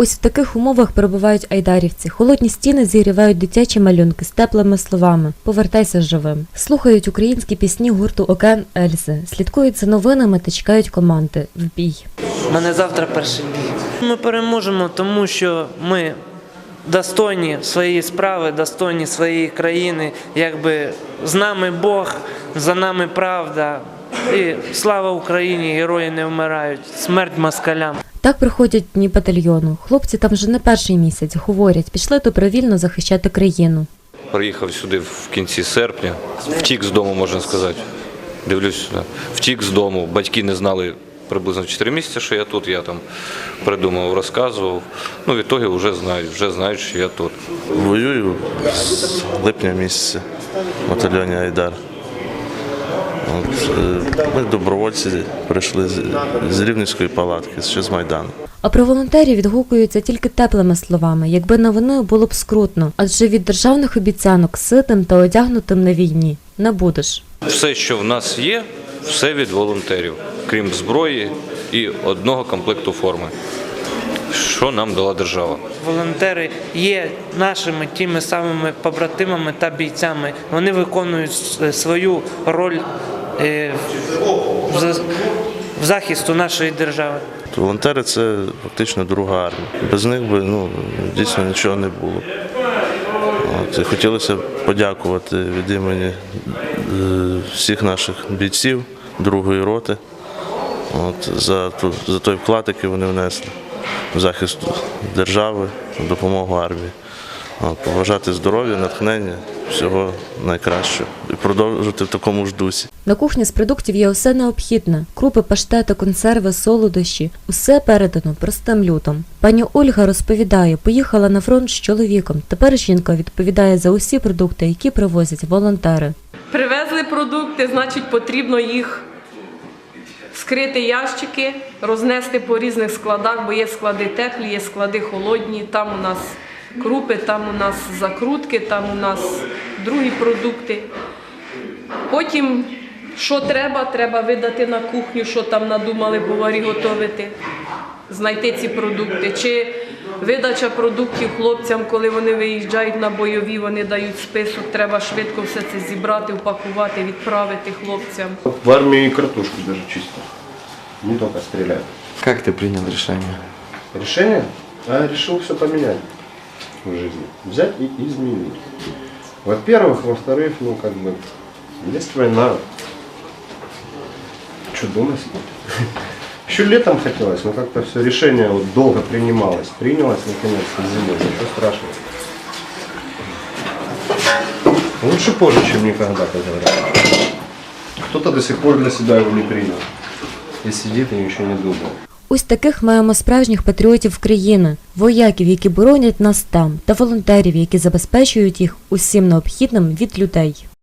Ось в таких умовах перебувають айдарівці. Холодні стіни зігрівають дитячі малюнки з теплими словами Повертайся живим. Слухають українські пісні гурту Окен Ельзи, слідкують за новинами та чекають команди в бій. У мене завтра перший бій. Ми переможемо, тому що ми достойні своєї справи, достойні своєї країни. Якби з нами Бог, за нами правда. І слава Україні! Герої не вмирають. Смерть москалям. Так приходять дні батальйону. Хлопці там вже не перший місяць говорять, пішли добровільно захищати країну. Приїхав сюди в кінці серпня, втік з дому, можна сказати. Дивлюсь сюди. Втік з дому. Батьки не знали приблизно 4 місяці, що я тут. Я там придумав, розказував. Ну, в ітогі вже знають, вже знають, що я тут. Воюю з липня місяця в батальйоні Айдар. От, е, ми добровольці прийшли з, з Рівненської палатки, ще з Майдану. А про волонтерів відгукуються тільки теплими словами, якби новини було б скрутно, адже від державних обіцянок ситим та одягнутим на війні не будеш. Все, що в нас є, все від волонтерів, крім зброї і одного комплекту форми. Що нам дала держава? Волонтери є нашими тими самими побратимами та бійцями. Вони виконують свою роль в захисту нашої держави. Волонтери це фактично друга армія. Без них би ну, дійсно нічого не було. От, і хотілося подякувати від імені е, всіх наших бійців другої роти от, за, ту, за той вклад, який вони внесли в захист держави, в допомогу армії. От, побажати здоров'я, натхнення, всього найкращого і продовжити в такому ж дусі. На кухні з продуктів є усе необхідне: крупи, паштети, консерви, солодощі. Усе передано простим лютом. Пані Ольга розповідає, поїхала на фронт з чоловіком. Тепер жінка відповідає за усі продукти, які привозять волонтери. Привезли продукти, значить, потрібно їх скрити ящики, рознести по різних складах, бо є склади теплі, є склади холодні. Там у нас крупи, там у нас закрутки, там у нас другі продукти. Потім, що треба, треба видати на кухню, що там надумали поварі готувати, знайти ці продукти. Чи видача продуктів хлопцям, коли вони виїжджають на бойові, вони дають список, треба швидко все це зібрати, упакувати, відправити хлопцям. В армии и картошку даже чисто. Не только стреляют. Как ты принял решение? Решение? А я решил все поменять в жизни. Взять и изменить. Во-первых, во-вторых, ну как бы, есть война. Что думать? Еще летом хотелось, но как-то все решение вот долго принималось. Принялось наконец-то зимой. Ничего страшного. Лучше позже, чем никогда, как говорят. Кто-то до сих пор для себя его не принял. И сидит и ничего не думал. Ось таких маємо справжніх патріотів країни, вояків, які боронять нас там, та волонтерів, які забезпечують їх усім необхідним від людей.